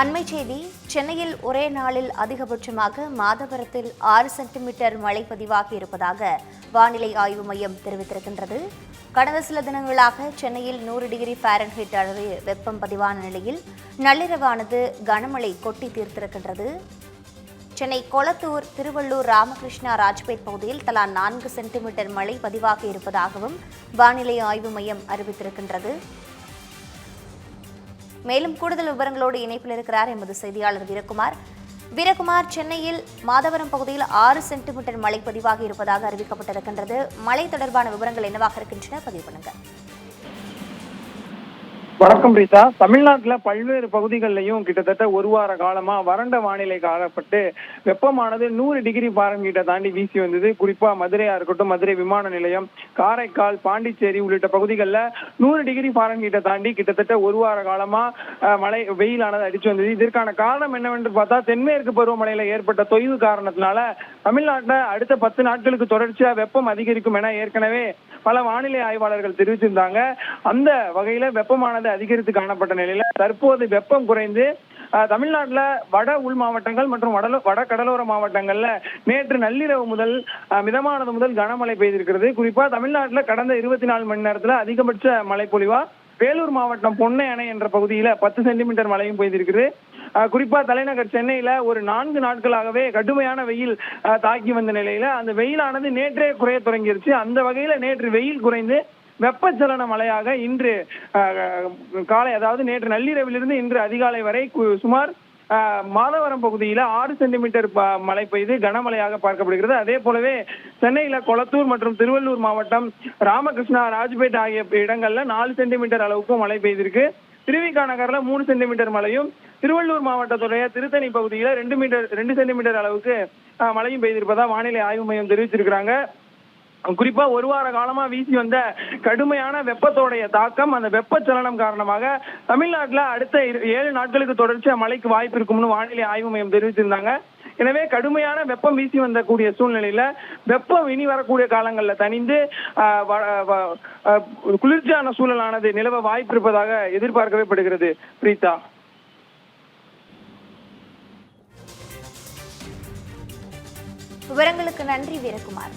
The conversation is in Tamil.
அண்மை செய்தி சென்னையில் ஒரே நாளில் அதிகபட்சமாக மாதவரத்தில் ஆறு சென்டிமீட்டர் மழை பதிவாகி இருப்பதாக வானிலை ஆய்வு மையம் தெரிவித்திருக்கின்றது. கடந்த சில தினங்களாக சென்னையில் நூறு டிகிரி ஃபாரன்ஹீட் அளவு வெப்பம் பதிவான நிலையில் நள்ளிரவானது கனமழை கொட்டி தீர்த்திருக்கின்றது. சென்னை கொளத்தூர் திருவள்ளூர் ராமகிருஷ்ணா ராஜ்பேட் பகுதியில் தலா நான்கு சென்டிமீட்டர் மழை பதிவாகி இருப்பதாகவும் வானிலை ஆய்வு மையம் அறிவித்திருக்கின்றது. மேலும் கூடுதல் விவரங்களோடு இணைப்பில் இருக்கிறார் எமது செய்தியாளர் வீரகுமார். வீரகுமார் சென்னையில் மாதவரம் பகுதியில் ஆறு சென்டிமீட்டர் மழை பதிவாகி இருப்பதாக அறிவிக்கப்பட்டிருக்கின்றது. மழை தொடர்பான விவரங்கள் என்னவாக இருக்கின்றன? பதிவு பண்ணுங்க. வணக்கம் ரீதா. தமிழ்நாட்டில் பல்வேறு பகுதிகளிலையும் கிட்டத்தட்ட ஒரு வார காலமா வறண்ட வானிலை காலப்பட்டு வெப்பமானது நூறு டிகிரி பாரன்கீட்டை தாண்டி வீசி வந்தது. குறிப்பா மதுரையா இருக்கட்டும் மதுரை விமான நிலையம் காரைக்கால் பாண்டிச்சேரி உள்ளிட்ட பகுதிகளில் நூறு டிகிரி பாரன்கீட்டை தாண்டி கிட்டத்தட்ட ஒரு வார காலமா மழை வெயிலானது அடிச்சு வந்தது. இதற்கான காரணம் என்னவென்று பார்த்தா தென்மேற்கு பருவமழையில ஏற்பட்ட தொய்வு காரணத்தினால தமிழ்நாட்டில் அடுத்த பத்து நாட்களுக்கு தொடர்ச்சியா வெப்பம் அதிகரிக்கும் என ஏற்கனவே பல வானிலை ஆய்வாளர்கள் தெரிவிச்சிருந்தாங்க. அந்த வகையில வெப்பமானது அதிகரித்து காணப்பட்ட நிலையில தற்போது வெப்பம் குறைந்து தமிழ்நாட்டில் தமிழ்நாட்டுல வட உள் மாவட்டங்கள் மற்றும் வட வட கடலோர மாவட்டங்கள்ல நேற்று நள்ளிரவு முதல் அஹ், மிதமானது முதல் கனமழை பெய்திருக்கிறது. குறிப்பா தமிழ்நாட்டுல கடந்த இருபத்தி நாலு மணி நேரத்துல அதிகபட்ச மழை பொழிவா வேலூர் மாவட்டம் பொன்னை அணை என்ற பகுதியில பத்து சென்டிமீட்டர் மழையும் பெய்திருக்குது குறிப்பா தலைநகர் சென்னையில ஒரு நான்கு நாட்களாகவே கடுமையான வெயில் தாக்கி வந்த நிலையில அந்த வெயிலானது நேற்றே குறைய தொடங்கிருச்சு. அந்த வகையில நேற்று வெயில் குறைந்து வெப்பச்சலன மழையாக இன்று காலை அதாவது நேற்று நள்ளிரவிலிருந்து இன்று அதிகாலை வரை சுமார் மாதவரம் பகுதியில ஆறு சென்டிமீட்டர் மழை பெய்து கனமழையாக பார்க்கப்படுகிறது. அதே போலவே சென்னையில கொளத்தூர் மற்றும் திருவள்ளூர் மாவட்டம் ராமகிருஷ்ணா ராஜ்பேட் ஆகிய இடங்கள்ல நாலு சென்டிமீட்டர் அளவுக்கு மழை பெய்திருக்கு. திருவிகா நகர்ல மூணு சென்டிமீட்டர் மழையும் திருவள்ளூர் மாவட்டத்துடைய திருத்தணி பகுதியில ரெண்டு மீட்டர் ரெண்டு சென்டிமீட்டர் அளவுக்கு மழையும் பெய்திருப்பதா வானிலை ஆய்வு மையம் தெரிவிச்சிருக்கிறாங்க. குறிப்பா ஒரு வார காலமா வீசி வந்த கடுமையான வெப்பத்தோடைய தாக்கம் அந்த வெப்பச்சலனம் காரணமாக தமிழ்நாட்டுல அடுத்த ஏழு நாட்களுக்கு தொடர்ச்சியா மழைக்கு வாய்ப்பு இருக்கும்னு வானிலை ஆய்வு மையம் தெரிவிச்சிருந்தாங்க. எனவே கடுமையான வெப்பம் வீசி வந்த கூடிய சூழ்நிலையில வெப்பம் இனி வரக்கூடிய காலங்கள்ல தணிந்து குளிர்ச்சியான சூழலானது நிலவ வாய்ப்பு இருப்பதாக எதிர்பார்க்கவே படுகிறது. பிரீதா விவரங்களுக்கு நன்றி வீரகுமார்.